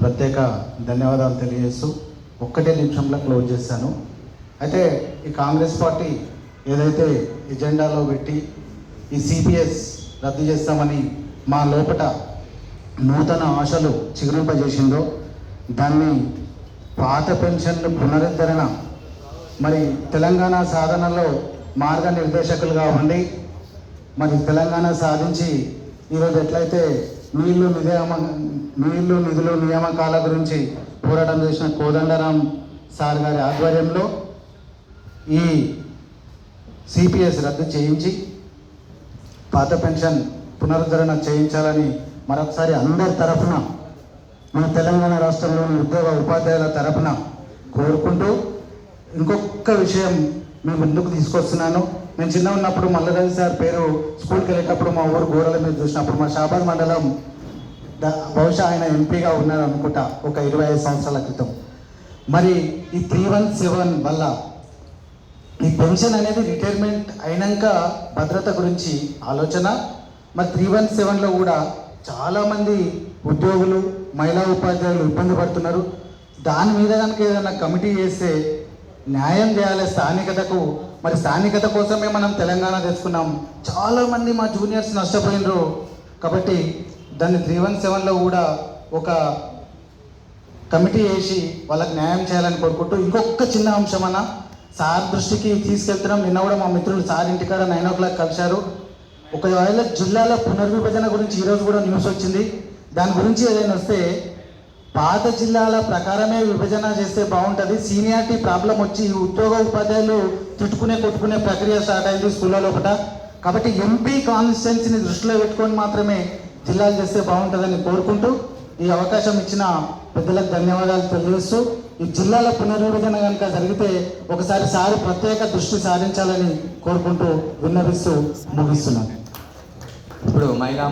ప్రత్యేక ధన్యవాదాలు తెలియజేస్తూ ఒక్కటే నిమిషంలో క్లోజ్ చేస్తాను. అయితే ఈ కాంగ్రెస్ పార్టీ ఏదైతే ఎజెండాలో పెట్టి ఈ సిపిఎస్ రద్దు చేస్తామని మా లోపట నూతన ఆశలు చిగురింపజేసిందో దాన్ని పాత పెన్షన్లు పునరుద్ధరణ మరి తెలంగాణ సాధనలో మార్గనిర్దేశకులుగా ఉండి మరి తెలంగాణ సాధించి ఈరోజు ఎట్లయితే నీళ్ళు నియామ నీళ్ళు నిధులు నియామకాల గురించి పోరాటం చేసిన కోదండరాం సార్ గారి ఆధ్వర్యంలో ఈ సిపిఎస్ రద్దు చేయించి పాత పెన్షన్ పునరుద్ధరణ చేయించాలని మరొకసారి అందరి తరఫున మన తెలంగాణ రాష్ట్రంలోని ఉద్యోగ ఉపాధ్యాయుల తరఫున కోరుకుంటూ ఇంకొక విషయం మేము ముందుకు తీసుకొస్తున్నాను. నేను చిన్న ఉన్నప్పుడు మల్లరాజు సార్ పేరు స్కూల్కి వెళ్ళేటప్పుడు మా ఊరు గోడల మీద చూసినప్పుడు మా షాబాద్ మండలం బహుశా ఆయన ఎంపీగా ఉన్నారు అనుకుంటా ఒక ఇరవై ఐదు సంవత్సరాల క్రితం. మరి ఈ త్రీ వన్ సెవెన్ వల్ల ఈ పెన్షన్ అనేది రిటైర్మెంట్ అయినాక భద్రత గురించి ఆలోచన మరి త్రీ వన్ సెవెన్లో కూడా చాలామంది ఉద్యోగులు మహిళా ఉపాధ్యాయులు ఇబ్బంది పడుతున్నారు. దాని మీద కనుక ఏదైనా కమిటీ చేస్తే న్యాయం చేయాలి స్థానికతకు మరి స్థానికత కోసమే మనం తెలంగాణ తెచ్చుకున్నాం. చాలామంది మా జూనియర్స్ నష్టపోయినరు. కాబట్టి దాన్ని త్రీ వన్ సెవెన్లో కూడా ఒక కమిటీ వేసి వాళ్ళకి న్యాయం చేయాలని కోరుకుంటూ ఇంకొక చిన్న అంశం అన్న సార్ దృష్టికి తీసుకెళ్తున్నాం. నిన్న కూడా మా మిత్రులు సార్ ఇంటికాడ నైన్ ఓ క్లాక్ కలిశారు. ఒకవేళ జిల్లాల పునర్విభజన గురించి ఈరోజు కూడా న్యూస్ వచ్చింది. దాని గురించి ఏదైనా వస్తే పాత జిల్లాల ప్రకారమే విభజన చేస్తే బాగుంటుంది. సీనియారిటీ ప్రాబ్లం వచ్చి ఈ ఉద్యోగ ఉపాధ్యాయులు తిట్టుకునే కొట్టుకునే ప్రక్రియ స్టార్ట్ అయింది స్కూళ్ళ లోపల కాబట్టి ఎంపీ కాన్స్టిట్యున్సీని దృష్టిలో పెట్టుకొని మాత్రమే జిల్లాలు చేస్తే బాగుంటుందని కోరుకుంటూ ఈ అవకాశం ఇచ్చిన పెద్దలకు ధన్యవాదాలు తెలియజేస్తూ ఈ జిల్లాల పునర్విభజన కనుక జరిగితే ఒకసారి సారి ప్రత్యేక దృష్టి సారించాలని కోరుకుంటూ విన్నవిస్తూ ముగిస్తున్నాను. ఇప్పుడు మహిళా